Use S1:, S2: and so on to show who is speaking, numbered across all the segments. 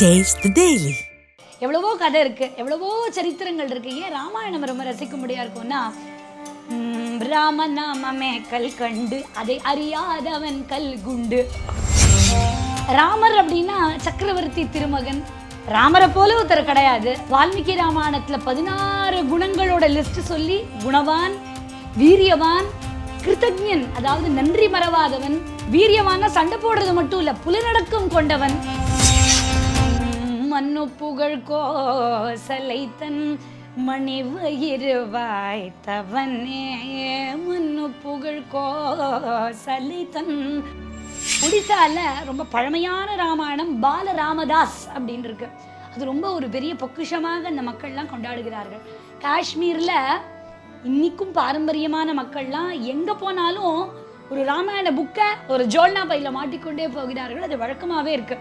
S1: Taste daily
S2: எவ்வளவோ கதை இருக்கு எவ்வளவோ சரித்திரங்கள் இருக்கு. ஏன் ராமாயணம் ரொம்ப ரசிக்கும்படியா இருக்கும்னா ராம நாமமே கல் கண்டு அதை அறியாதவன் கல் குண்டு. ராமர் அப்படின்னா சக்கரவர்த்தி திருமகன். ராமரை போல ஒருத்தர் கிடையாது. வால்மீகி ராமாயணத்துல பதினாறு குணங்களோட லிஸ்ட் சொல்லி குணவான் வீரியவான் கிருத்தஜன் அதாவது நன்றி மறவாதவன் வீரியவான சண்டை போடுறது மட்டும் இல்ல புலநடக்கம் கொண்டவன். மண்ணு புகழ் கோசலை தன் மணிவயிறு வாய்த்தவனே மண்ணு புகழ் கோசலை தன் ஒடிசால ரொம்ப பழமையான ராமாயணம் பால ராமதாஸ் அப்படின்னு இருக்கு அது ரொம்ப ஒரு பெரிய பொக்கிஷமாக அந்த மக்கள்லாம் கொண்டாடுகிறார்கள். காஷ்மீர்ல இன்னைக்கும் பாரம்பரியமான மக்கள்லாம் எங்க போனாலும் ஒரு ராமாயண புக்கை ஒரு ஜோல்னா பையில மாட்டிக்கொண்டே போகிறார்கள். அது வழக்கமாவே இருக்கு.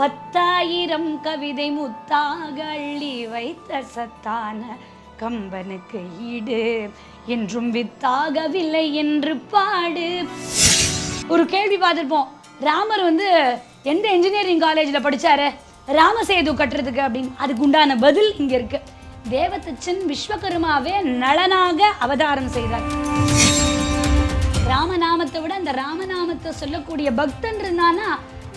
S2: பத்தாயிரம் கவிதை முத்தாக அள்ளி வைத்த சத்தான கம்பனுக்கு ஈடு. என்றும் வித்தாகவில்லை என்று பாடு. ஒரு கேள்வி பார்த்துருப்போம். ராமர் வந்து எந்த இன்ஜினியரிங் காலேஜில் படிச்சாரு? ராமசேது கட்டுறதுக்கு அப்படின்னு. அதுக்கு உண்டான பதில் இங்கே இருக்கு. தேவதச்சன் விஸ்வகர்மாவே நலனாக அவதாரம் செய்தார். ராமநாமத்தை விட அந்த ராமநாமத்தை சொல்லக்கூடிய பக்தன் இருந்தானா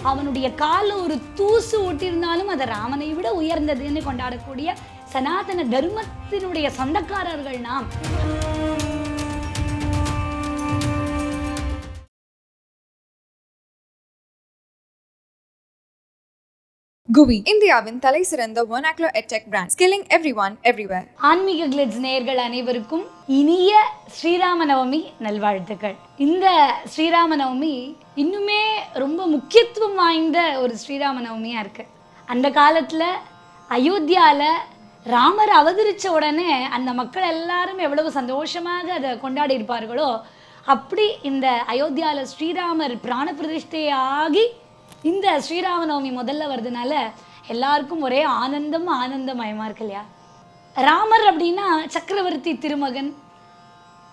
S2: அவனுடைய காலில் ஒரு தூசு ஒட்டியிருந்தாலும் அது ராமனை விட உயர்ந்ததுன்னு கொண்டாடக்கூடிய சனாதன தர்மத்தினுடைய சொந்தக்காரர்கள் நாம்.
S3: குவி. இந்தியாவின் தலை சிறந்த ஒனாக்லோ edtech brand skilling everyone everywhere everywhere
S2: ஆன்மீக கிளிட்ஸ் நேயர்கள் அனைவருக்கும் இனிய ஸ்ரீராம நவமி நல்வாழ்த்துக்கள். இந்த ஸ்ரீராம நவமி இன்னுமே ரொம்ப முக்கியத்துவம் வாய்ந்த ஒரு ஸ்ரீராம நவமியாக இருக்கு. அந்த காலத்தில் அயோத்தியாவில் ராமர் அவதரிச்ச உடனே அந்த மக்கள் எல்லாரும் எவ்வளவு சந்தோஷமாக அதை கொண்டாடி இருப்பார்களோ அப்படி இந்த அயோத்தியாவில் ஸ்ரீராமர் பிராண பிரதிஷ்டையாகி இந்த ஸ்ரீராம நவமி முதல்ல வர்றதுனால எல்லாருக்கும் ஒரே ஆனந்தம் ஆனந்தமயமா இருக்கு இல்லையா? ராமர் அப்படின்னா சக்கரவர்த்தி திருமகன்.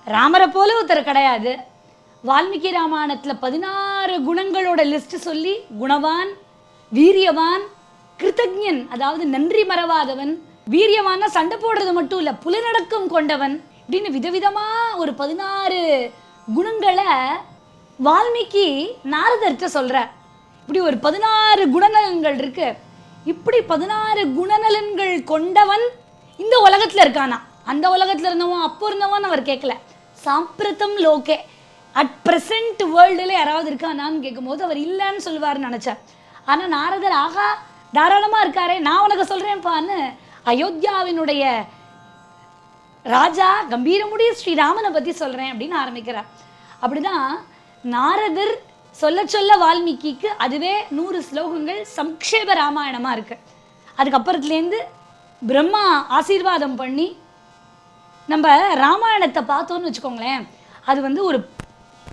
S2: ராமரை போல ஒருத்தர் கிடையாது. வால்மீகி ராமாயணத்தில் பதினாறு குணங்களோட லிஸ்ட் சொல்லி குணவான் வீரியவான் கிருத்தஜன் அதாவது நன்றி மறவாதவன் வீரியவான சண்டை போடுறது மட்டும் இல்லை புலநடக்கம் கொண்டவன் இப்படின்னு விதவிதமாக ஒரு பதினாறு குணங்களை வால்மீகி நாரதர்கிட்ட சொல்கிறார் இப்படி ஒரு பதினாறு குணநலன்கள் இருக்கு. இப்படி பதினாறு குணநலன்கள் கொண்டவன் இந்த உலகத்துல இருக்கானா? அந்த உலகத்துல இருந்தவன் அப்போ இருந்தவன் அவர் கேட்கல சாம்பிரதம் லோகே. அட் பிரசன்ட் வேர்ல்டுல யாராவது இருக்கானான்னு கேட்கும்போது அவர் இல்லைன்னு சொல்லுவார்னு நினைச்சார் ஆனா நாரதர் ஆகா தாராளமா இருக்காரே நான் உனக்கு சொல்றேன்ப்பான்னு அயோத்தியாவினுடைய ராஜா கம்பீரமுடி ஸ்ரீராமனை பத்தி சொல்றேன் அப்படின்னு ஆரம்பிக்கிறார். அப்படிதான் நாரதர் சொல்ல சொல்ல வால்மீகிக்கு அதுவே நூறு ஸ்லோகங்கள் சம்க்ஷேப ராமாயணமாக இருக்கு. அதுக்கப்புறத்துலேருந்து பிரம்மா ஆசீர்வாதம் பண்ணி நம்ம ராமாயணத்தை பார்த்தோன்னு வச்சுக்கோங்களேன் அது வந்து ஒரு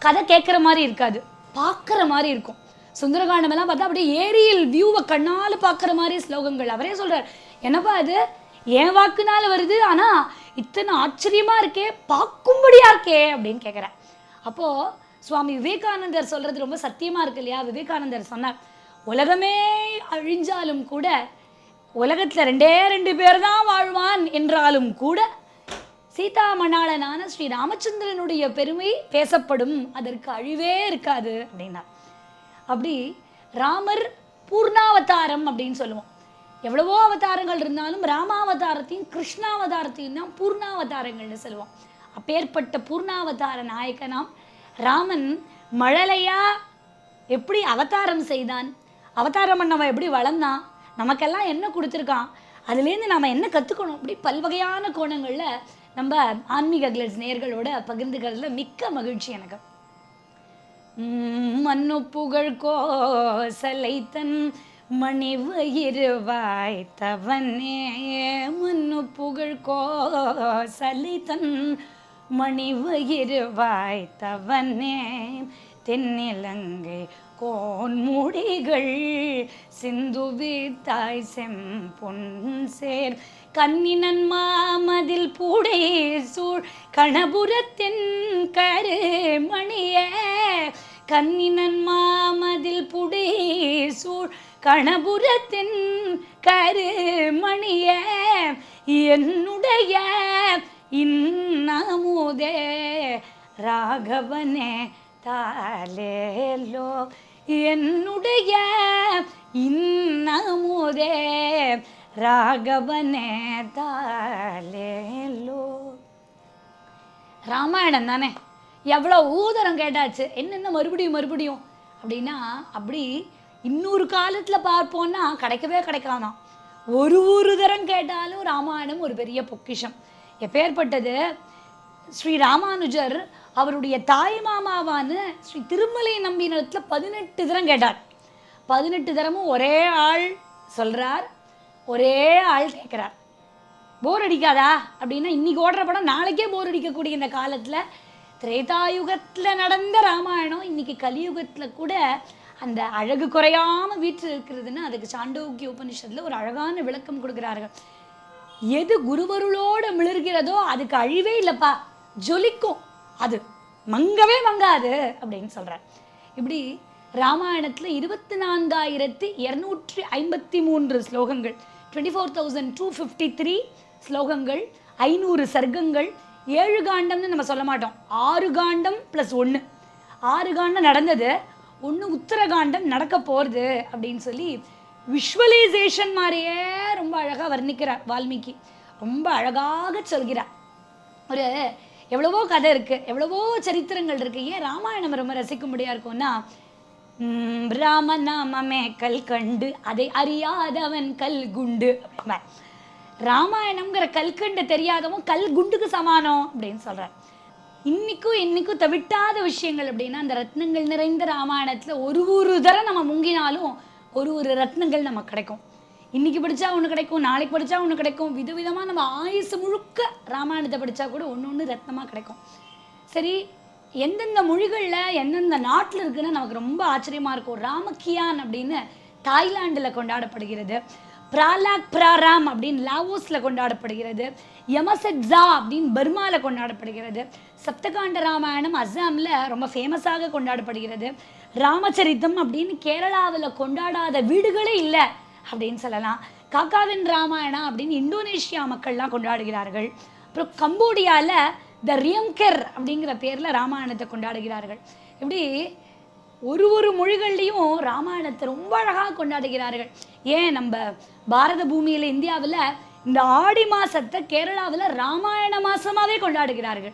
S2: கதை கேட்குற மாதிரி இருக்காது பார்க்குற மாதிரி இருக்கும். சுந்தரகாண்டம் எல்லாம் பார்த்தா அப்படியே ஏரியல் வியூவை கண்ணால் பார்க்குற மாதிரி ஸ்லோகங்கள். அவரே சொல்கிறார் என்னப்பா அது என் வாக்குனால வருது ஆனால் இத்தனை ஆச்சரியமாக இருக்கே பார்க்கும்படியா இருக்கே? அப்படின்னு கேட்குறேன் அப்போது சுவாமி விவேகானந்தர் சொல்றது ரொம்ப சத்தியமா இருக்கு இல்லையா? விவேகானந்தர் சொன்னார் உலகமே அழிஞ்சாலும் கூட உலகத்துல ரெண்டே ரெண்டு பேர் தான் வாழ்வான் என்றாலும் கூட சீதா மணாளனான ஸ்ரீ ராமச்சந்திரனுடைய பெருமை பேசப்படும் அதற்கு அழிவே இருக்காது அப்படின்னார். அப்படி ராமர் பூர்ணாவதாரம் அப்படின்னு சொல்லுவோம். எவ்வளவோ அவதாரங்கள் இருந்தாலும் ராமாவதாரத்தையும் கிருஷ்ணாவதாரத்தையும் தான் பூர்ணாவதாரங்கள்னு சொல்லுவோம். அப்பேற்பட்ட பூர்ணாவதார நாயகனாம் ராமன் மழலையா எப்படி அவதாரம் செய்தான்? அவதாரம் பண்ணவன் எப்படி வளர்ந்தான்? நமக்கெல்லாம் என்ன கொடுத்துருக்கான்? அதுலேருந்து நாம் என்ன கற்றுக்கணும் அப்படி பல்வகையான கோணங்களில் நம்ம ஆன்மீக கிளட்ஸ் நேர்களோட பகிர்ந்துக்கிறதுல மிக்க மகிழ்ச்சி எனக்கு. மண்ணு புகழ் கோசலை தன் இருவாய் வாய்த்தவனே மண்ணு புகழ் கோசலை தன் மணிவயிறு வாய்த்தவனே தென்னிலங்கை கோன்முடிகள் சிந்துவி தாய் செம்பொன் சேர். கண்ணினன் மாமதில் பூடை சூழ். கணபுரத்தின் கரு மணிய. கண்ணினன் மாமதில் புடை சூழ். கணபுரத்தின் கரு மணிய. என்னுடைய இன்னமுதே ராகவனே தாலேலோ என்னுடைய இன்னமுதே ராகவனே தாலேலோ ராமாயணம் தானே எவ்வளோ ஊதரம் கேட்டாச்சு என்னென்ன மறுபடியும் மறுபடியும் அப்படின்னா அப்படி இன்னொரு காலத்தில் பார்ப்போன்னா கிடைக்கவே கிடைக்காதான் ஒரு ஒரு தரம் கேட்டாலும் ராமாயணம் ஒரு பெரிய பொக்கிஷம் எப்பேற்பட்டது? ஸ்ரீ ராமானுஜர் அவருடைய தாய் மாமாவான ஸ்ரீ திருமலை நம்பினத்தில் பதினெட்டு தரம் கேட்டார். பதினெட்டு தரமும் ஒரே ஆள் சொல்றார் ஒரே ஆள் கேட்குறார். போர் அடிக்காதா? அப்படின்னா இன்னைக்கு ஓடுற படம் நாளைக்கே போர் அடிக்கக்கூடிய இந்த காலத்தில் திரேதாயுகத்தில் நடந்த ராமாயணம் இன்னைக்கு கலியுகத்தில் கூட அந்த அழகு குறையாம வீட்டில் இருக்கிறதுன்னு அதுக்கு சாண்டோக்கிய உபனிஷத்தில் ஒரு அழகான விளக்கம் கொடுக்குறார்கள். எது குருவருளோட மிளர்கிறதோ அதுக்கு அழிவே இல்லைப்பா. ஜொலிக்கும். அது மங்கவே மங்காது அப்படின்னு சொல்றார். இப்படி ராமாயணத்தில் இருபத்தி நான்காயிரத்தி இரநூற்றி ஐம்பத்தி மூன்று ஸ்லோகங்கள் twenty four thousand two fifty three ஸ்லோகங்கள் ஐநூறு சர்க்கங்கள் ஏழு காண்டம்னு நம்ம சொல்ல மாட்டோம். ஆறு காண்டம் ப்ளஸ் ஒன்று ஆறு காண்டம் நடந்தது. ஒன்று உத்தரகாண்டம் நடக்க போகிறது அப்படின்னு சொல்லி விஷுவலைசேஷன் மாதிரியே ரொம்ப அழகாக வர்ணிக்கிறார் வால்மீகி. ரொம்ப அழகாக சொல்கிறார் ஒரு எவ்வளவோ கதை இருக்குது எவ்வளவோ சரித்திரங்கள் இருக்குது ஏன் ராமாயணம் ரொம்ப ரசிக்கும்படியாக இருக்கும்னா ம், ராமநாமமே கல் கண்டு அதை அறியாதவன் கல் குண்டு ராமாயணம்ங்கிற கல்கண்டு தெரியாதவன் கல் குண்டுக்கு சமானம் அப்படின்னு சொல்கிறார் இன்னைக்கும் இன்னைக்கும் தவிட்டாத விஷயங்கள் அப்படின்னா அந்த ரத்னங்கள் நிறைந்த ராமாயணத்தில் ஒரு ஒரு தரம் நம்ம முங்கினாலும் ஒரு ஒரு ரத்னங்கள் நமக்கு கிடைக்கும். இன்னைக்கு படித்தா ஒன்று கிடைக்கும் நாளைக்கு படித்தா ஒன்று கிடைக்கும். விதவிதமாக நம்ம ஆயுசு முழுக்க ராமாயணத்தை படித்தா கூட ஒன்று ஒன்று ரத்னமாக கிடைக்கும். சரி எந்தெந்த மொழிகளில் எந்தெந்த நாட்டில் இருக்குன்னு நமக்கு ரொம்ப ஆச்சரியமாக இருக்கும். ராமக்கியான் அப்படின்னு தாய்லாண்டில் கொண்டாடப்படுகிறது. பிராலாக் பிராராம் அப்படின்னு லாவோஸில் கொண்டாடப்படுகிறது. யமசெட்ஸா அப்படின்னு பர்மாவில் கொண்டாடப்படுகிறது. சப்தகாண்ட ராமாயணம் அஸ்ஸாமில் ரொம்ப ஃபேமஸாக கொண்டாடப்படுகிறது. ராமச்சரித்தம் அப்படின்னு கேரளாவில் கொண்டாடாத வீடுகளே இல்லை அப்படின்னு சொல்லலாம். காக்காவின் ராமாயணம் அப்படின்னு இந்தோனேஷியா மக்கள்லாம் கொண்டாடுகிறார்கள். அப்புறம் கம்போடியாவில் த ரியங்கர் அப்படிங்கிற பேரில் ராமாயணத்தை கொண்டாடுகிறார்கள். இப்படி ஒரு ஒரு மொழிகள்லையும் ராமாயணத்தை ரொம்ப அழகாக கொண்டாடுகிறார்கள். ஏன்? நம்ம பாரத பூமியில் இந்தியாவில் இந்த ஆடி மாசத்தை கேரளாவில் ராமாயண மாசமாவே கொண்டாடுகிறார்கள்.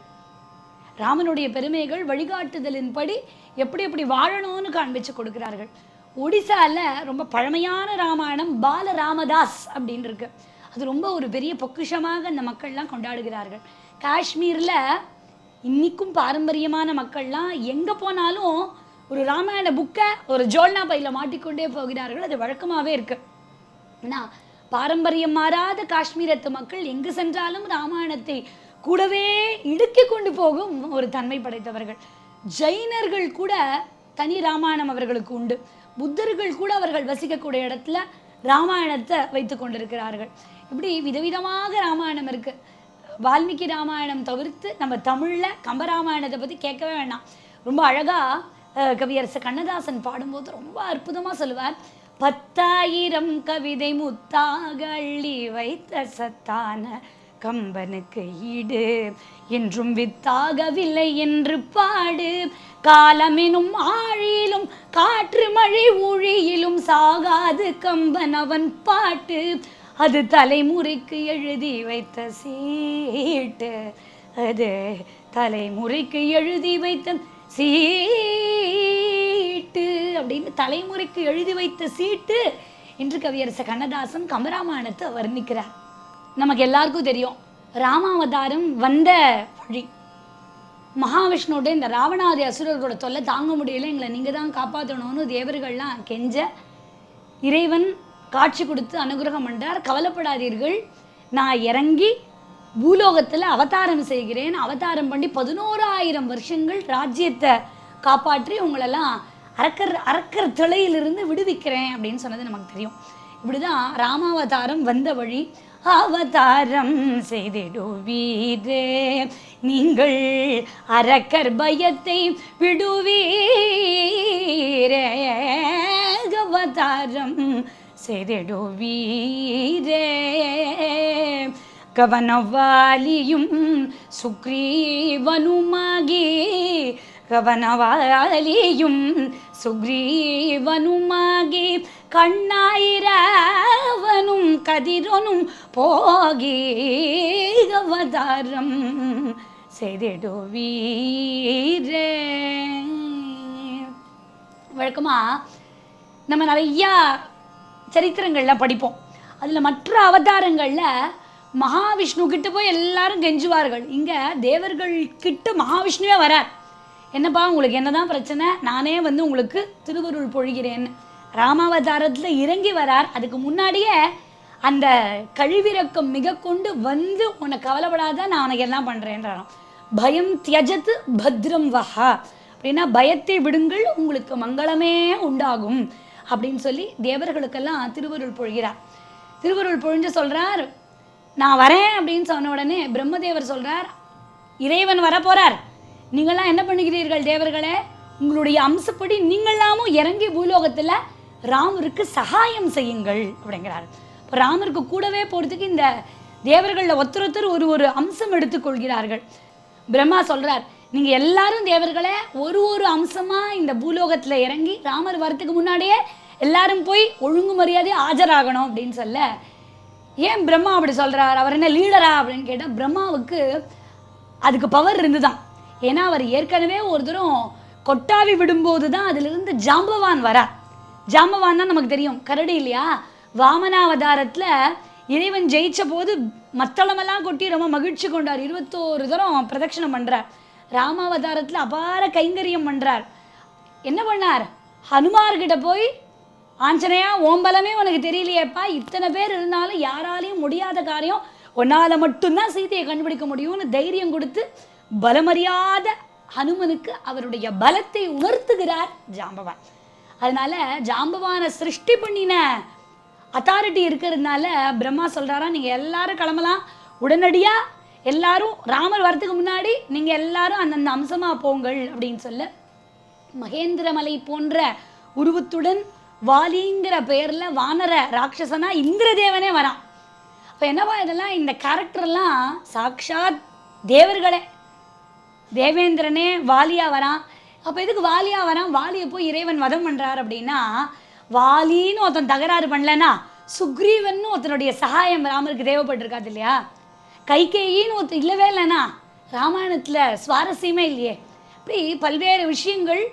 S2: ராமனுடைய பெருமைகள் வழிகாட்டுதலின்படி எப்படி எப்படி வாழணும்னு காண்பிச்சு கொடுக்கிறார்கள். ஒடிசால ரொம்ப பழமையான ராமாயணம் பால ராமதாஸ் அப்படின்னு இருக்கு. அது ரொம்ப ஒரு பெரிய பொக்கிஷமாக அந்த மக்கள்லாம் கொண்டாடுகிறார்கள். காஷ்மீரில் இன்றைக்கும் பாரம்பரியமான மக்கள்லாம் எங்கே போனாலும் ஒரு ராமாயண புக்கை ஒரு ஜோல்னா பையில் மாட்டிக்கொண்டே போகிறார்கள். அது வழக்கமாகவே இருக்கு. ஆனால் பாரம்பரியம் மாறாத காஷ்மீரத்து மக்கள் எங்கு சென்றாலும் ராமாயணத்தை கூடவே இடுக்கி கொண்டு போகும் ஒரு தன்மை படைத்தவர்கள். ஜெயினர்கள் கூட தனி ராமாயணம் அவர்களுக்கு உண்டு. புத்தர்கள் கூட அவர்கள் வசிக்கக்கூடிய இடத்துல ராமாயணத்தை வைத்து கொண்டிருக்கிறார்கள். இப்படி விதவிதமாக ராமாயணம் இருக்கு. வால்மீகி ராமாயணம் தவிர்த்து நம்ம தமிழ்ல கம்பராமாயணத்தை பத்தி கேட்கவே வேண்டாம் ரொம்ப அழகா அஹ், கவியரசு கண்ணதாசன் பாடும்போது ரொம்ப அற்புதமா சொல்லுவார். பத்தாயிரம் கவிதை முத்தாக அள்ளி வைத்த சத்தான கம்பனுக்கு ஈடு. என்றும் வித்தாகவில்லை என்று பாடு. காலமெனும் ஆழியிலும் காற்று மழை ஊழியிலும் சாகாது கம்பன் அவன் பாட்டு. அது தலைமுறைக்கு எழுதி வைத்த சீட்டு. அது தலைமுறைக்கு எழுதி வைத்த சீட்டு. அப்படின்னு தலைமுறைக்கு எழுதி வைத்த சீட்டு. என்று கவியரச கண்ணதாசன் கமராமாயணத்தை வர்ணிக்கிறார். நமக்கு எல்லாருக்கும் தெரியும். ராமாவதாரம் வந்த வழி மகாவிஷ்ணுவோட இந்த ராவணாதி அசுரர்களோட தொல்லை தாங்க முடியல. எங்களை நீங்கள் தான் காப்பாற்றணும்னு தேவர்கள்லாம் கெஞ்ச இறைவன் காட்சி கொடுத்து அனுகிரகம் பண்ணார் கவலைப்படாதீர்கள். நான் இறங்கி பூலோகத்தில் அவதாரம் செய்கிறேன். அவதாரம் பண்ணி பதினோராயிரம் வருஷங்கள் ராஜ்யத்தை காப்பாற்றி உங்களெல்லாம் அரக்கர் அரக்கர் திளையிலிருந்து விடுவிக்கிறேன் அப்படின்னு சொன்னது நமக்கு தெரியும். இப்படிதான் ராமாவதாரம் வந்த வழி அவதாரம் செய்திடுவீரே. நீங்கள் அரக்கர் பயத்தை விடுவீரே. அவதாரம் செய்திடுவீரே. கவனவாலியும் சுக்ரீவனுமாகி கவனவாலியும் சுக்ரீவனுமாகி கண்ணாயிரவனும் கதிரனும் போகி அவதாரம் செய்திடுவீரே வழக்கமாக நம்ம நிறையா சரித்திரங்களில் படிப்போம் அதில் மற்ற அவதாரங்களில் மகாவிஷ்ணு கிட்ட போய் எல்லாரும் கெஞ்சுவார்கள் இங்கே தேவர்கள் கிட்ட மகாவிஷ்ணுவே வரார் என்னப்பா உங்களுக்கு என்னதான் பிரச்சனை? நானே வந்து உங்களுக்கு திருவருள் பொழிகிறேன். ராமாவதாரத்தில் இறங்கி வரார். அதுக்கு முன்னாடியே அந்த கழிவிறக்கம் மிக கொண்டு வந்து உன்னை கவலைப்படாத நான் உனக்கு எல்லாம் பண்ணுறேன்றாராம் பயம் தியஜத்து பத்ரம் வஹா. அப்படின்னா பயத்தை விடுங்கள் உங்களுக்கு மங்களமே உண்டாகும். அப்படின்னு சொல்லி தேவர்களுக்கெல்லாம் திருவருள் பொழிகிறார். திருவருள் பொழிஞ்சு சொல்கிறார் நான் வரேன் அப்படின்னு சொன்ன உடனே பிரம்மதேவர் சொல்கிறார் இறைவன் வரப்போகிறார் நீங்களாம் என்ன பண்ணுகிறீர்கள் தேவர்களே? உங்களுடைய அம்சப்படி நீங்களாமும் இறங்கி பூலோகத்தில் ராமருக்கு சகாயம் செய்யுங்கள் அப்படிங்கிறார். இப்போ ராமருக்கு கூடவே போகிறதுக்கு இந்த தேவர்களில் ஒருத்தர் ஒரு ஒரு அம்சம் எடுத்துக்கொள்கிறார்கள். பிரம்மா சொல்கிறார் நீங்கள் எல்லாரும் தேவர்களே ஒரு ஒரு அம்சமாக இந்த பூலோகத்தில் இறங்கி ராமர் வரத்துக்கு முன்னாடியே எல்லாரும் போய் ஒழுங்கு மரியாதை ஆஜராகணும் அப்படின்னு சொல்ல. ஏன் பிரம்மா அப்படி சொல்கிறார் அவர் என்ன லீடரா அப்படின்னு கேட்டால் பிரம்மாவுக்கு அதுக்கு பவர் இருந்து தான் ஏன்னா அவர் ஏற்கனவே ஒரு தூரம் கொட்டாவி விடும்போது தான் அதிலிருந்து ஜாம்பவான் வரார். ஜாம்பவான் தான் நமக்கு தெரியும். கரடி இல்லையா? வாமனாவதாரத்தில் இறைவன் ஜெயிச்ச போது மத்தளமெல்லாம் கொட்டி ரொம்ப மகிழ்ச்சி கொண்டார். இருபத்தோரு தரம் பிரதட்சணம் பண்ணுறார் ராமாவதாரத்தில் அபார கைங்கரியம் பண்ணுறார் என்ன பண்ணார்? ஹனுமார்கிட்ட போய் ஆஞ்சனையா ஓம்பலமே உனக்கு தெரியலையேப்பா. இத்தனை பேர் இருந்தாலும் யாராலையும் முடியாத காரியம் உன்னால மட்டும்தான் சீதையை கண்டுபிடிக்க முடியும்னு தைரியம் கொடுத்து பலமறியாத ஹனுமனுக்கு அவருடைய பலத்தை உணர்த்துகிறார் ஜாம்பவான். அதனால ஜாம்பவானை சிருஷ்டி பண்ணின அத்தாரிட்டி இருக்கிறதுனால பிரம்மா சொல்றாரா நீங்க எல்லாரும் கிளம்பலாம். உடனடியா எல்லாரும் ராமர் வரதுக்கு முன்னாடி நீங்க எல்லாரும் அந்தந்த அம்சமா போங்கள் அப்படின்னு சொல்ல. மகேந்திரமலை போன்ற உருவத்துடன் வாலிங்கிற பெயர்ல வானர ராட்சசனா இந்திரதேவனே வரான். அப்போ என்னவா இதெல்லாம் இந்த கேரக்டர்லாம் சாக்ஷாத் தேவர்களே தேவேந்திரனே வாலியா வரான். அப்போ எதுக்கு வாலியா வரான்? வாலியை போய் இறைவன் வதம் பண்ணுறார் அப்படின்னா வாலின்னு ஒருத்தன் தகராறு பண்ணலனா சுக்ரீவன் ஒருத்தனுடைய சகாயம் ராமருக்கு தேவைப்பட்டிருக்காது இல்லையா? கைகேயின்னு ஒருத்தர் இல்லவே இல்லைனா ராமாயணத்துல சுவாரஸ்யமே இல்லையே. இப்படி பல்வேறு விஷயங்கள்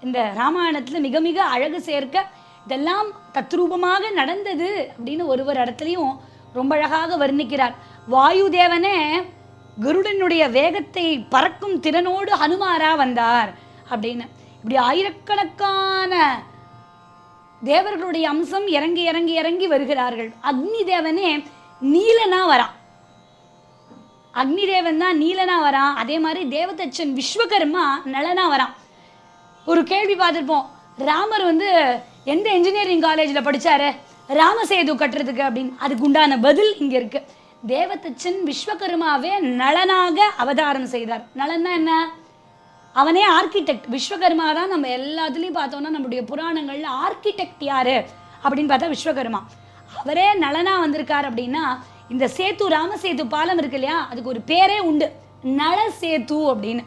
S2: இந்த ராமாயணத்தில் மிக மிக அழகு சேர்க்க இதெல்லாம் தத்ரூபமாக நடந்தது அப்படின்னு ஒரு ஒரு இடத்துலையும் ரொம்ப அழகாக வர்ணிக்கிறார். வாயு தேவனே கருடனுடைய வேகத்தை பறக்கும் திறனோடு ஹனுமாரா வந்தார் அப்படின்னு. இப்படி ஆயிரக்கணக்கான தேவர்களுடைய அம்சம் இறங்கி இறங்கி இறங்கி வருகிறார்கள். அக்னி தேவனே நீலனா வரான் அக்னி தேவன் தான் நீலனா வரான் அதே மாதிரி தேவதச்சன் விஸ்வகர்மா நலனா வரான் ஒரு கேள்வி பார்த்துருப்போம். ராமர் வந்து எந்த இன்ஜினியரிங் காலேஜில் படிச்சாரு? ராமசேது கட்டுறதுக்கு அப்படின்னு. அதுக்கு உண்டான பதில் இங்கே இருக்கு. தேவதச்சன் விஸ்வகர்மாவே நலனாக அவதாரம் செய்தார். நலன்னா என்ன? அவனே ஆர்கிடெக்ட் விஸ்வகர்மா தான் நம்ம எல்லாத்துலேயும் பார்த்தோம்னா நம்முடைய புராணங்கள்ல ஆர்கிடெக்ட் யாரு? அப்படின்னு பார்த்தா விஸ்வகர்மா. அவரே நலனா வந்திருக்கார் அப்படின்னா இந்த சேத்து ராமசேது பாலம் இருக்கு இல்லையா? அதுக்கு ஒரு பேரே உண்டு. நல சேத்து அப்படின்னு.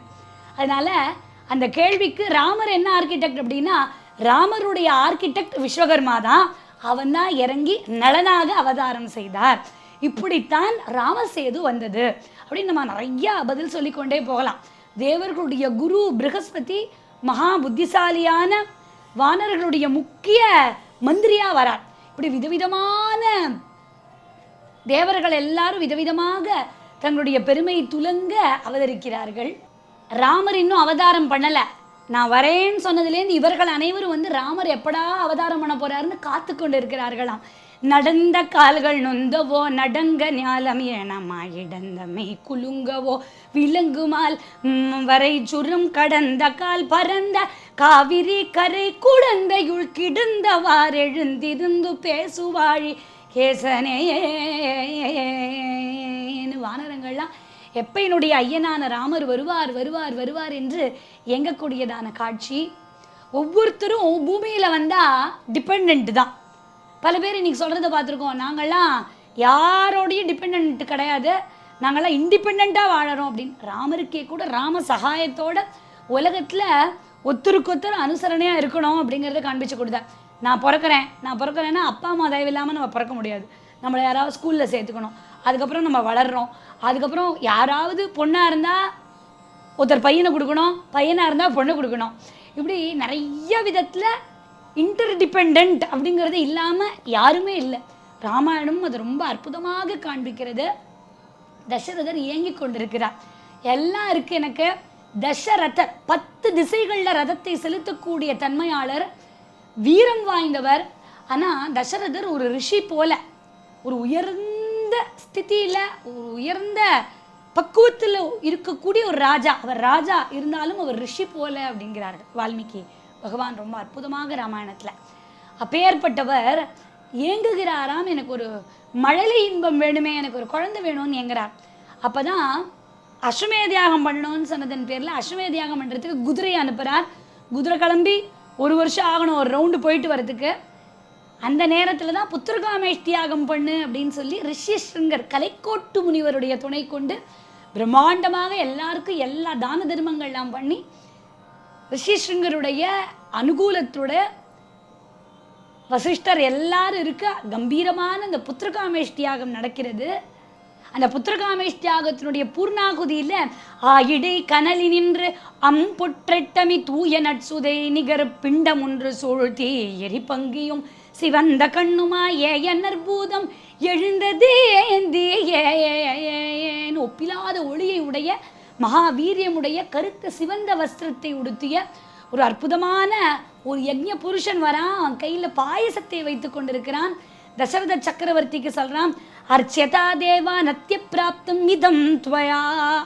S2: அதனால அந்த கேள்விக்கு ராமர் என்ன ஆர்கிடெக்ட் அப்படின்னா ராமருடைய ஆர்கிடெக்ட் விஸ்வகர்மா தான். அவன் தான் இறங்கி நலனாக அவதாரம் செய்தார். இப்படித்தான் ராமசேது வந்தது. அப்படின்னு நம்ம நிறைய பதில் சொல்லிக்கொண்டே போகலாம். தேவர்களுடைய குரு ப்ரகஸ்பதி மகா புத்திசாலியான வானர்களுடைய முக்கிய மந்திரியா வரார். இப்படி விதவிதமான தேவர்கள் எல்லாரும் விதவிதமாக தங்களுடைய பெருமை துலங்க அவதரிக்கிறார்கள். ராமர் இன்னும் அவதாரம் பண்ணல. நான் வரேன்னு சொன்னதுலேருந்து இவர்கள் அனைவரும் வந்து ராமர் எப்படா அவதாரம் பண்ண போறாருன்னு காத்து கொண்டு இருக்கிறார்களாம் நடந்த கால்கள் நொந்தவோ நடங்க ஞாலம் ஏனமா இடந்தமே குலுங்கவோ விலங்குமால் வரை சுரும் கடந்த கால் பரந்த காவிரி கரை குழந்தையுள் கிடந்தவார் எழுந்திருந்து பேசுவாழி கேசனேன்னு வானரங்கள்லாம் எப்ப என்னுடைய ஐயனான ராமர் வருவார் வருவார் வருவார் என்று எங்கக்கூடியதான காட்சி. ஒவ்வொருத்தரும் பூமியில் வந்தால் டிபெண்ட் தான். பல பேர் இன்னைக்கு சொல்கிறத பார்த்துருக்கோம். நாங்கள்லாம் யாரோடையும் டிபெண்ட் கிடையாது. நாங்கள்லாம் இண்டிபெண்ட்டாக வாழறோம் அப்படின்னு. ராமருக்கே கூட ராம சகாயத்தோட உலகத்தில் ஒத்தருக்கொத்தர் அனுசரணையாக இருக்கணும் அப்படிங்கிறத காண்பிச்சு கொடுத்தேன். நான் பிறக்கிறேன். நான் பிறக்கிறேன்னா அப்பா அம்மா தயவு இல்லாமல் நம்ம பிறக்க முடியாது. நம்மளை யாராவது ஸ்கூலில் சேர்த்துக்கணும். அதுக்கப்புறம் நம்ம வளர்கிறோம் அதுக்கப்புறம் யாராவது பொண்ணாக இருந்தால் ஒருத்தர் பையனை கொடுக்கணும். பையனாக இருந்தால் பொண்ணு கொடுக்கணும். இப்படி நிறைய விதத்தில் இன்டர்டிபெண்ட் அப்படிங்கிறது இல்லாமல் யாருமே இல்லை. ராமாயணம் அது ரொம்ப அற்புதமாக காண்பிக்கிறது. தசரதர் இயங்கிக் கொண்டிருக்கிறார். எல்லாம் இருக்கு எனக்கு. தசரதர் பத்து திசைகளில் ரதத்தை செலுத்தக்கூடிய தன்மையாளர் வீரம் வாய்ந்தவர். ஆனால் தசரதர் ஒரு ரிஷி போல ஒரு உயர்ந்த ஸ்திதியில ஒரு உயர்ந்த பக்குவத்தில் இருக்கக்கூடிய ஒரு ராஜா. அவர் ராஜா இருந்தாலும் அவர் ரிஷி போல அப்படிங்கிறார்கள் வால்மீகி. பகவான் ரொம்ப அற்புதமாக ராமாயணத்தில். அப்பேற்பட்டவர் ஏங்குகிறாராம் எனக்கு ஒரு மழலை இன்பம் வேணுமே எனக்கு ஒரு குழந்தை வேணும்னு ஏங்குறார். அப்போ தான் தியாகம் பண்ணணும்னு சொன்னதன் பேரில் அஸ்வமேதியாகம் பண்ணுறதுக்கு குதிரையை அனுப்புகிறார் குதிரை கிளம்பி ஒரு வருஷம் ஆகணும் ஒரு ரவுண்டு போயிட்டு வரதுக்கு அந்த நேரத்தில் தான் புத்திரகாமேஷ் தியாகம் பண்ணு அப்படின்னு சொல்லி ரிஷிஸ்ருங்கர் கலைக்கோட்டு முனிவருடைய துணை கொண்டு பிரம்மாண்டமாக எல்லாருக்கும் எல்லா தான தர்மங்கள்லாம் பண்ணி ரிஷிஸ்ருங்கருடைய அனுகூலத்தோட வசிஷ்டர் எல்லாரும் இருக்க கம்பீரமான அந்த புத்திரகாமேஷ் தியாகம் நடக்கிறது. அந்த புத்திரகாமேஷ் தியாகத்தினுடைய பூர்ணாகுதியில ஆயிடை கனலி நின்று அம்புற்றெட்டமி தூய நட்சுதை நிகர் பிண்டம் ஒன்று சூழ்த்தி எரி பங்கியும் சிவந்த கண்ணுமா ஏயன்னர் பூதம் எழுந்ததே ஏந்தி ஏன் ஒப்பிலாத ஒளியை உடைய மகாவீரியமுடைய கருத்த சிவந்த வஸ்திரத்தை உடுத்திய ஒரு அற்புதமான ஒரு யஜ்ய புருஷன் வரான். அவன் கையில பாயசத்தை வைத்து கொண்டிருக்கிறான். தசரத சக்கரவர்த்திக்கு சொல்றான் அர்ச்சதா தேவா நத்திய பிராப்தம் இதம் துவயா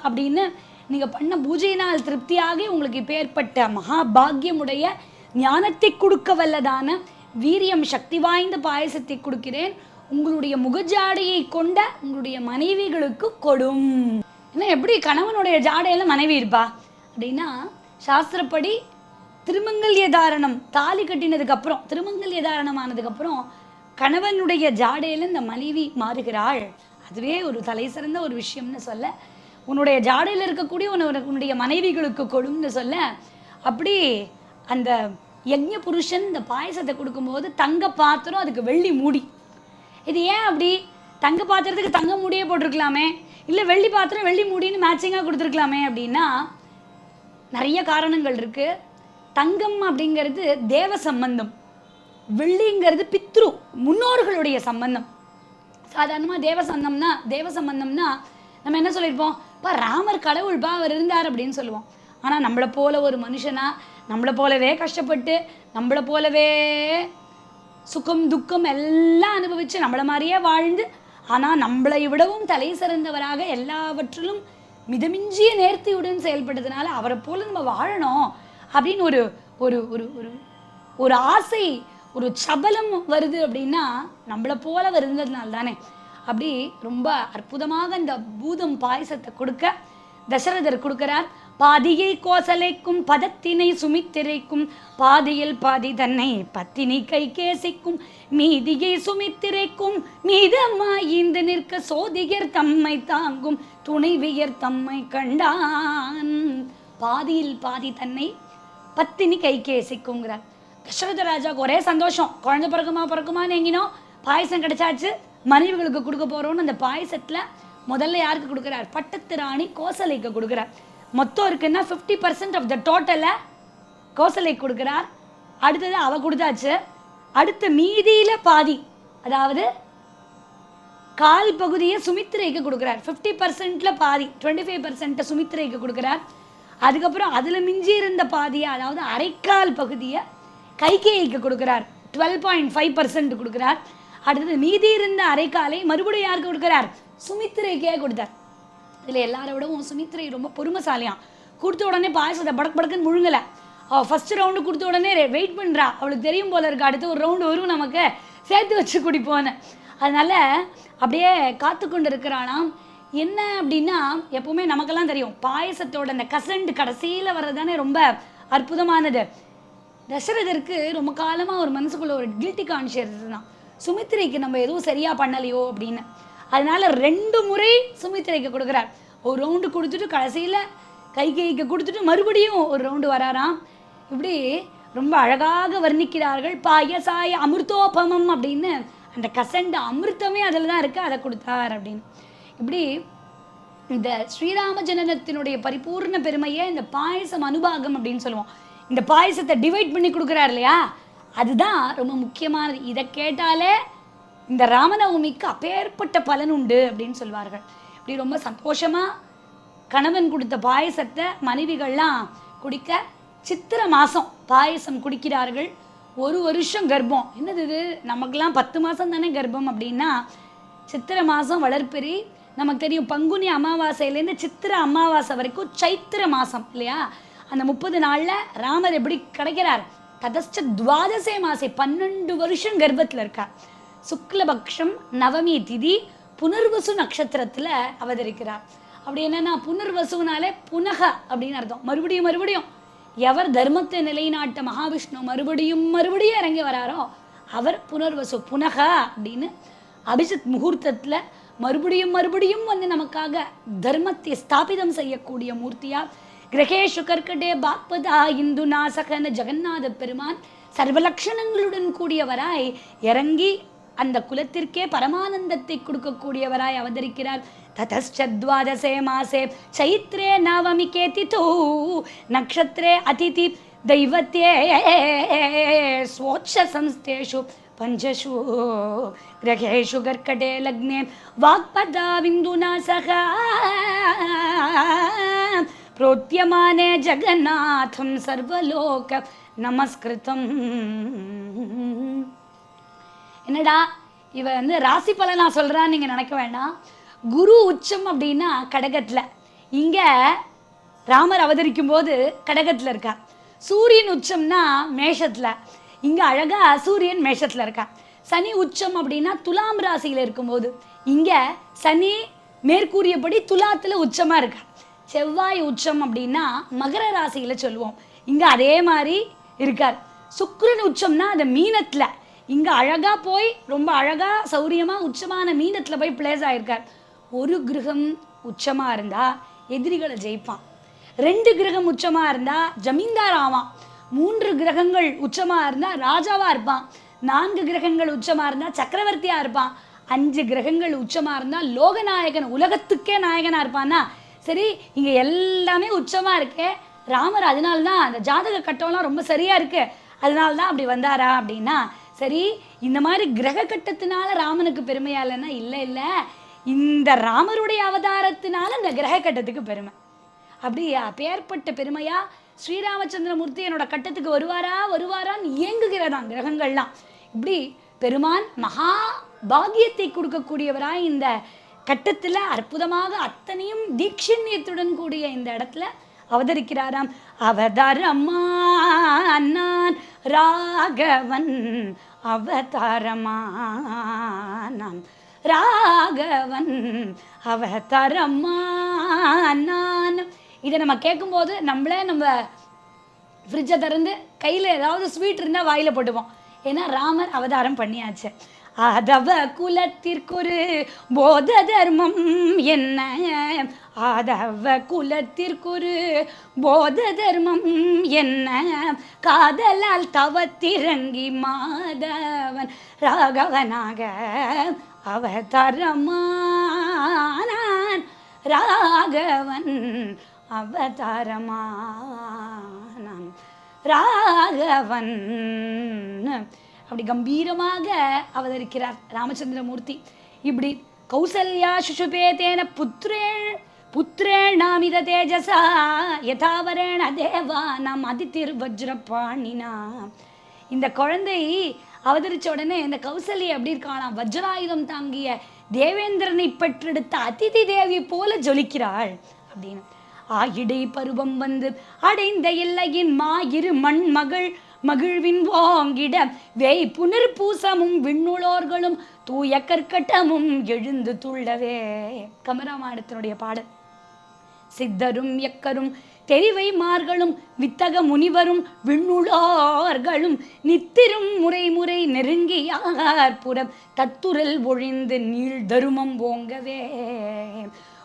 S2: அப்படின்னு நீங்க பண்ண பூஜையினால் திருப்தியாகி உங்களுக்கு இப்பேற்பட்ட மகாபாகியமுடைய ஞானத்தை கொடுக்க வல்லதான வீரியம் சக்தி வாய்ந்த பாயசத்தை கொடுக்கிறேன். உங்களுடைய முகஜாடையை கொண்ட உங்களுடைய மனைவிகளுக்கு கொடும். ஆனால் எப்படி கணவனுடைய ஜாடையில் மனைவி இருப்பா? அப்படின்னா சாஸ்திரப்படி திருமங்கல்ய தாரணம் தாலி கட்டினதுக்கப்புறம் திருமங்கல்ய தாரணம் கணவனுடைய ஜாடையில் இந்த மனைவி மாறுகிறாள். அதுவே ஒரு தலை சிறந்த ஒரு விஷயம்னு சொல்ல உன்னுடைய ஜாடையில் இருக்கக்கூடிய உன்ன- உன்னுடைய மனைவிகளுக்கு கொடும்னு சொல்ல அப்படி அந்த யஜ்ஞ புருஷன் இந்த பாயசத்தை கொடுக்கும்போது தங்க பாத்திரம் அதுக்கு வெள்ளி மூடி. இது ஏன் அப்படி? தங்க பாத்திரத்துக்கு தங்க மூடியே போட்டிருக்கலாமே. இல்லை வெள்ளி பாத்திரம் வெள்ளி மூடின்னு மேட்சிங்காக கொடுத்துருக்கலாமே அப்படின்னா நிறைய காரணங்கள் இருக்குது தங்கம் அப்படிங்கிறது தேவ சம்பந்தம். வெள்ளிங்கிறது பித்ரு முன்னோர்களுடைய சம்பந்தம். சாதாரணமாக தேவ சம்பந்தம்னா தேவ சம்பந்தம்னா நம்ம என்ன சொல்லியிருப்போம்? இப்போ ராமர் கடவுள்பா அவர் இருந்தார் அப்படின்னு சொல்லுவோம். ஆனால் நம்மளை போல ஒரு மனுஷனா நம்மளை போலவே கஷ்டப்பட்டு நம்மளை போலவே சுகம் துக்கம் எல்லாம் அனுபவித்து நம்மளை மாதிரியே வாழ்ந்து ஆனால் நம்மளை விடவும் தலை சிறந்தவராக எல்லாவற்றிலும் மிதமிஞ்சிய நேர்த்தியுடன் செயல்பட்டதுனால அவரை போல நம்ம வாழணும் அப்படின்னு ஒரு ஒரு ஒரு ஒரு ஒரு ஆசை ஒரு சபலம் வருது அப்படின்னா நம்மளை போல வருந்ததுனால இருந்ததுனால தானே அப்படி ரொம்ப அற்புதமாக இந்த பூதம் பாயசத்தை கொடுக்க தசரதர் கொடுக்கிறார் பாதியை கோசலைக்கும் பதத்தினை சுமித்திரைக்கும் பாதியில் பாதி தன்னை பத்தினி கை கேசிக்கும் மீதியை சுமித்திரைக்கும் மீதமாய்ந்து நிற்க சோதியர் தம்மை தாங்கும் துணைவியர் தம்மை கண்டான். பாதியில் பாதி தன்னை பத்தினி கை கேசிக்குங்கிறார் தசரத ராஜாவுக்கு ஒரே சந்தோஷம். குழந்தை பிறக்குமா பிறக்குமான்னு எங்கினோம் பாயசம் கிடைச்சாச்சு. மனைவிகளுக்கு கொடுக்க போறோம்னு அந்த பாயசத்துல முதல்ல யாருக்கு கொடுக்குறார்? பட்டத்து ராணி கோசலைக்கு கொடுக்குறார். மொத்தம் இருக்குன்னா ஃபிஃப்டி பர்சன்ட் ஆஃப் த டோட்டலை கோசலை கொடுக்குறார். அடுத்தது அவ கொடுத்தாச்சு. அடுத்த மீதியில் பாதி அதாவது கால் பகுதியை சுமித்திரைக்கு கொடுக்குறார். ஃபிஃப்டி பர்சன்ட்டில் பாதி டுவெண்ட்டி ஃபைவ் பர்சன்ட்டை சுமித்திரைக்கு கொடுக்குறார். அதுக்கப்புறம் அதில் மிஞ்சி இருந்த பாதியை அதாவது அரைக்கால் பகுதியை கைகேய்க்கு கொடுக்குறார். டுவெல் பாயிண்ட் ஃபைவ் பர்சன்ட் கொடுக்குறார். அடுத்தது மீதி இருந்த அரைக்காலை மறுபடியும் யாருக்கு கொடுக்குறார்? சுமித்திரைக்கே கொடுத்தார். இதில் எல்லாரை விடவும் சுமித்ரை ரொம்ப பொறுமைசாலியாம் கொடுத்த உடனே பாயசத்தை படக் படக்குன்னு முழுங்கலை. அவள் ஃபர்ஸ்ட் ரவுண்டு கொடுத்த உடனே வெயிட் பண்ணுறா அவளுக்கு தெரியும் போல இருக்கு. அடுத்து ஒரு ரவுண்டு வரும் நமக்கு. சேர்த்து வச்சு குடிப்போன்னு. அதனால அப்படியே காத்து கொண்டு இருக்கிறாளாம் என்ன அப்படின்னா எப்பவுமே நமக்கெல்லாம் தெரியும். பாயசத்தோட அந்த கசண்டு கடைசியில் வர்றது தானே ரொம்ப அற்புதமானது. தசரதருக்கு ரொம்ப காலமாக ஒரு மனசுக்குள்ள ஒரு கில்ட்டி கான்ஷியஸ் தான் சுமித்ரிக்கு நம்ம எதுவும் சரியா பண்ணலையோ அப்படின்னு. அதனால ரெண்டு முறை சுமித்திரைக்கு கொடுக்குறார். ஒரு ரவுண்டு கொடுத்துட்டு கடைசியில் கைகைக்கு கொடுத்துட்டு மறுபடியும் ஒரு ரவுண்டு வராராம். இப்படி ரொம்ப அழகாக வர்ணிக்கிறார்கள். பாயசாய அமிர்தோபமம் அப்படின்னு. அந்த கசண்ட அமிர்தமே அதில் தான் இருக்குது அதை கொடுத்தார் அப்படின்னு. இப்படி இந்த ஸ்ரீராம ஜனனத்தினுடைய பரிபூர்ண பெருமையை இந்த பாயசம் அனுபாகம் அப்படின்னு சொல்லுவோம். இந்த பாயசத்தை டிவைட் பண்ணி கொடுக்குறாரு இல்லையா? அதுதான் ரொம்ப முக்கியமானது. இதை கேட்டாலே இந்த ராமநவமிக்கு அப்பேற்பட்ட பலன் உண்டு அப்படின்னு சொல்வார்கள். இப்படி ரொம்ப சந்தோஷமா கணவன் கொடுத்த பாயசத்தை மனைவிகள்லாம் குடிக்க சித்திர மாசம் பாயசம் குடிக்கிறார்கள். ஒரு வருஷம் கர்ப்பம். என்னது இது? நமக்கெல்லாம் பத்து மாதம் தானே கர்ப்பம் அப்படின்னா சித்திரை மாதம் வளர்ப்பெறி நமக்கு தெரியும் பங்குனி அமாவாசையிலேருந்து சித்திர அமாவாசை வரைக்கும் சைத்திர மாதம் இல்லையா? அந்த முப்பது நாளில் ராமர் எப்படி கிடைக்கிறார்? ததஸ்ட துவாதசே மாசை பன்னெண்டு வருஷம் கர்ப்பத்தில் இருக்கார். சுக்லபக்ஷம் நவமி திதி புனர்வசு நட்சத்திரத்தில் அவதரிக்கிறார். அப்படி என்னன்னா புனர்வசுனாலே புனக அப்படின்னு அர்த்தம். மறுபடியும் மறுபடியும் எவர் தர்மத்தை நிலைநாட்ட மகாவிஷ்ணு மறுபடியும் மறுபடியும் இறங்கி வராரோ அவர் புனர்வசு புனக அப்படின்னு அபிஜித் முகூர்த்தத்தில் மறுபடியும் மறுபடியும் வந்து நமக்காக தர்மத்தை ஸ்தாபிதம் செய்யக்கூடிய மூர்த்தியா? கிரகேஷு கர்கடே பாக்பதா இந்து நாசகன ஜெகநாத பெருமான். சர்வலக்ஷணங்களுடன் கூடியவராய் இறங்கி அந்த குலத்திற்கே பரமானந்தத்தை கொடுக்கக்கூடியவராய் அவதரிக்கிறார் ததச்சத்வாதசே மாசே சைத்ரே நவமிகே திதோ நக்ஷத்ரே அதிதி दैवत्ये स्वोच्चसंस्थेषु पञ्चषु ग्रहेषु कर्कटे लग्ने वाक्पदाविन्दुना सह प्रोद्यमाने जगन्नाथं सर्वलोक நமஸ்கிருதம் என்னடா இவ வந்து ராசி பலன் நான் சொல்கிறான்னு நீங்கள் நினைக்க வேண்டாம். குரு உச்சம் அப்படின்னா கடகத்தில். இங்கே ராமர் அவதரிக்கும் போது கடகத்தில் இருக்கார். சூரியன் உச்சம்னா மேஷத்தில். இங்கே அழகா சூரியன் மேஷத்தில் இருக்கார். சனி உச்சம் அப்படின்னா துலாம் ராசியில் இருக்கும்போது. இங்கே சனி மேற்கூறியபடி துலாத்தில் உச்சமாக இருக்கா செவ்வாய் உச்சம் அப்படின்னா மகர ராசியில் சொல்லுவோம். இங்கே அதே மாதிரி இருக்கார். சுக்கிரன் உச்சம்னா அது மீனத்தில். இங்க அழகா போய் ரொம்ப அழகா சௌரியமா உச்சமான மீனத்துல போய் பிளேஸ் ஆயிருக்கார். ஒரு கிரகம் உச்சமா இருந்தா எதிரிகளை ஜெயிப்பான். ரெண்டு கிரகம் உச்சமா இருந்தா ஜமீன்தார் ஆவான். மூன்று கிரகங்கள் உச்சமா இருந்தா ராஜாவா இருப்பான். நான்கு கிரகங்கள் உச்சமா இருந்தா சக்கரவர்த்தியா இருப்பான். அஞ்சு கிரகங்கள் உச்சமா இருந்தால் லோகநாயகன் உலகத்துக்கே நாயகனா இருப்பான்னா சரி இங்க எல்லாமே உச்சமா இருக்கே. ராமர் அதனால தான் அந்த ஜாதக கட்டம்லாம் ரொம்ப சரியா இருக்கு. அதனால தான் அப்படி வந்தாரா அப்படின்னா சரி இந்த மாதிரி கிரக கட்டத்தினால ராமனுக்கு பெருமையா இல்லைன்னா இல்லை இல்லை. இந்த ராமருடைய அவதாரத்தினால இந்த கிரக கட்டத்துக்கு பெருமை. அப்படியா அப்பேற்பட்ட பெருமையா ஸ்ரீராமச்சந்திரமூர்த்தி என்னோட கட்டத்துக்கு வருவாரா வருவாரான்னு இயங்குகிறதாம் கிரகங்கள்லாம். இப்படி பெருமான் மகா பாகியத்தை கொடுக்கக்கூடியவராய் இந்த கட்டத்தில் அற்புதமாக அத்தனையும் தீட்சண்யத்துடன் கூடிய இந்த இடத்துல அவதரிக்கிறாராம். அவதாரமா ராகவன் அவதாரமானாம் ராகவன் அவதாரமா இதை நம்ம கேட்கும்போது நம்மளே நம்ம ஃப்ரிட்ஜை திறந்து கையில் ஏதாவது ஸ்வீட் இருந்தால் வாயில் போட்டுப்போம். ஏன்னா ராமர் அவதாரம் பண்ணியாச்சு. அதவ குலத்திற்கொரு போத தர்மம் என்ன? ஆதவ குலத்திற்குரு போத தர்மம் என்ன? காதலால் தவத்திறங்கி மாதவன் ராகவனாக அவதாரமானான். ராகவன் அவதாரமானான். ராகவன் அப்படி கம்பீரமாக அவதரிக்கிறார் ராமச்சந்திரமூர்த்தி. இப்படி கௌசல்யா சுஷுபேதேன புத்திரேள் புத்திரேணாமித தேஜசா யதாவரேண தேவா நாம் அதித்திர் வஜ்ரபாணினா இந்த குழந்தை அவதரிச்ச உடனே இந்த கௌசல்யை எப்படி இருக்காளாம்? வஜ்ராயுதம் தாங்கிய தேவேந்திரனை பெற்றெடுத்த அதிதி தேவி போல ஜொலிக்கிறாள் அப்படின்னு. ஆயிடை பருவம் வந்து அடைந்த எல்லையின் மாயிரு மண் மகள் மகிழ்வின் வாங்கிட வேய் புனர் பூசமும் விண்ணுளோர்களும் தூய கற்கட்டமும் எழுந்து துள்ளவே. கமராமாயணத்தினுடைய பாடல். சித்தரும் எக்கரும் தெரிவை மார்களும் வித்தக முனிவரும் விண்ணுளார்களும் நித்திரும் முறை முறை நெருங்கியார் புறம் தத்துரல் ஒழிந்து நீள் தருமம் ஓங்கவே.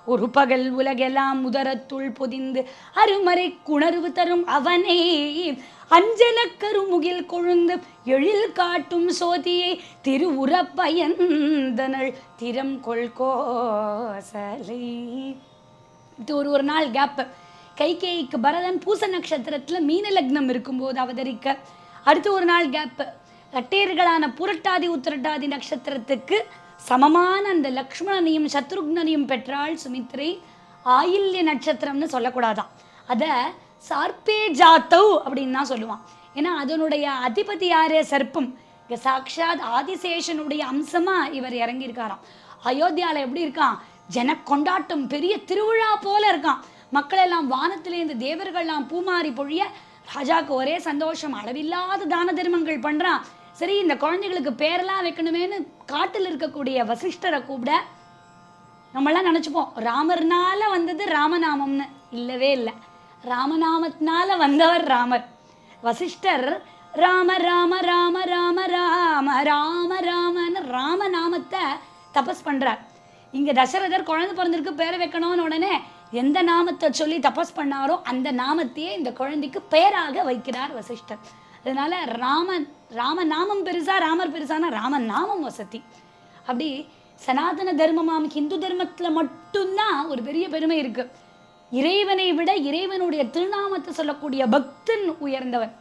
S2: ஒரு பகல் உலகெல்லாம் உதரத்துள் பொதிந்து அருமறை குணர்வு தரும் அவனே. அஞ்சன கருமுகில் கொழுந்து எழில் காட்டும் சோதியை திருவுரப்பயந்தனள் திறம் கொள்கோசலை. இது ஒரு ஒரு நாள் கேப் கைகேயிக்கு பரதன் பூச நட்சத்திரத்தில் மீன லக்னம் இருக்கும்போது அவதரிக்க. அடுத்து ஒரு நாள் கேப்பு கட்டேர்களான புரட்டாதி உத்திரட்டாதி நட்சத்திரத்துக்கு சமமான அந்த லக்ஷ்மணனையும் சத்ருக்னனையும் பெற்றாள் சுமித்ரை. ஆயில்ய நட்சத்திரம்னு சொல்லக்கூடாதான். அதை சார்பே ஜாத்தவ் அப்படின்னு தான் சொல்லுவான். ஏன்னா அதனுடைய அதிபதி யாரு? சர்ப்பம். இங்கே சாக்ஷாத் ஆதிசேஷனுடைய அம்சமா இவர் இறங்கியிருக்காராம். அயோத்தியால எப்படி இருக்கான்? ஜன கொண்டாட்டம் பெரிய திருவிழா போல இருக்கான். மக்கள் எல்லாம் வானத்திலேருந்து தேவர்கள்லாம் பூமாரி பொழிய ராஜாக்கு ஒரே சந்தோஷம் அளவில்லாத தான தர்மங்கள் பண்றான். சரி இந்த குழந்தைகளுக்கு பேரெல்லாம் வைக்கணுமேன்னு காட்டில் இருக்கக்கூடிய வசிஷ்டரை கூப்பிட நம்மளாம் நினச்சிப்போம் ராமர்னால வந்தது ராமநாமம்னு. இல்லவே இல்லை. ராமநாமத்தினால வந்தவர் ராமர். வசிஷ்டர் ராம ராம ராம ராம ராம ராம ராமன்னு ராமநாமத்தை தபஸ் பண்ணுறார் இங்கே தசரதர் குழந்தை பிறந்திருக்கு பேரை வைக்கணும்னு உடனே எந்த நாமத்தை சொல்லி தபஸ் பண்ணாரோ அந்த நாமத்தையே இந்த குழந்தைக்கு பெயராக வைக்கிறார் வசிஷ்டர். அதனால ராமன் ராம நாமம் பெருசா ராமர் பெருசானா? ராம நாமம் வசதி. அப்படி சனாதன தர்மமாம் ஹிந்து தர்மத்தில் மட்டும்தான் ஒரு பெரிய பெருமை இருக்கு. இறைவனை விட இறைவனுடைய திருநாமத்தை சொல்லக்கூடிய பக்தன் உயர்ந்தவன்.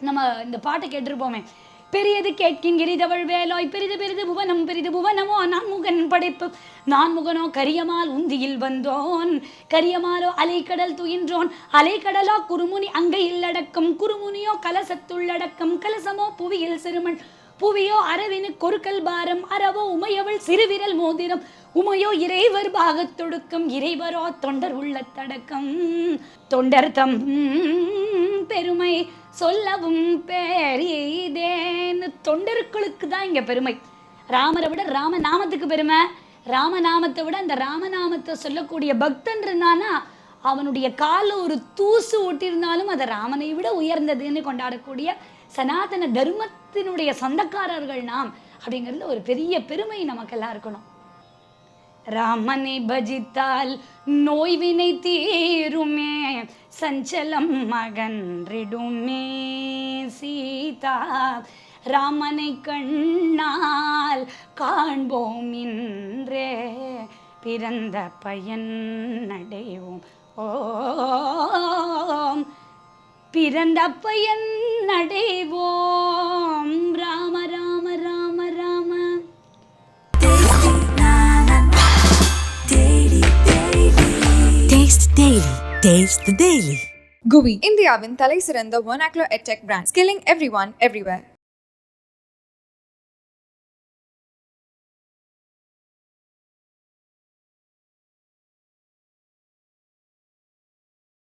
S2: நம்ம இந்த பாட்டை கேட்டிருப்போமே பெரியது கேட்கின் கிரிதவள் வேலோய் பெரிது பெரிது புவனம் பெரிது புவனமோ நான் முகன் படைப்பு. நான் முகனோ கரியமால் உந்தியில் வந்தோன் கரியமாலோ அலைக்கடல் துயின்றோன். அலைக்கடலோ குறுமுனி அங்கை இல்லடக்கம் குறுமுனியோ கலசத்துள்ளடக்கம் கலசமோ புவியில் சிறுமண் புவியோ அரவினு கொருக்கல் பாரம் அரவோ உமையவள் சிறுவிரல் மோதிரம். உமையோ இறைவர் பாகத் தொடுக்கம் இறைவரோ தொண்டர் உள்ள தடக்கம் தொண்டர் தம் பெருமை சொல்லவும் பேரிதேன்னு தொண்டர்களுக்கு தான் இங்கே பெருமை. ராமரை விட ராம நாமத்துக்கு பெருமை. ராமநாமத்தை விட அந்த ராமநாமத்தை சொல்லக்கூடிய பக்தன் இருந்தானா அவனுடைய காலில் ஒரு தூசு ஒட்டியிருந்தாலும் அது ராமனை விட உயர்ந்ததுன்னு கொண்டாடக்கூடிய சனாதன தர்மத்தினுடைய சொந்தக்காரர்கள் நாம் அப்படிங்கிறது ஒரு பெரிய பெருமை நமக்கெல்லாம் இருக்கணும். ராமனை பஜித்தால் நோய்வினை தீருமே சஞ்சலம் மகன்றிடுமே சீதா. ராமனை கண்ணால் காண்போம் இன்றே பிறந்த பயன் அடைவோம். ஓம். பிறந்த பயன் அடைவோம். Rama Rama Rama Rama.
S1: Taste Daily. Taste the Daily.
S3: Guvi இந்தியாவின் தலை சிறந்த ஒனாக்லோ edtech brand skilling everyone everywhere everywhere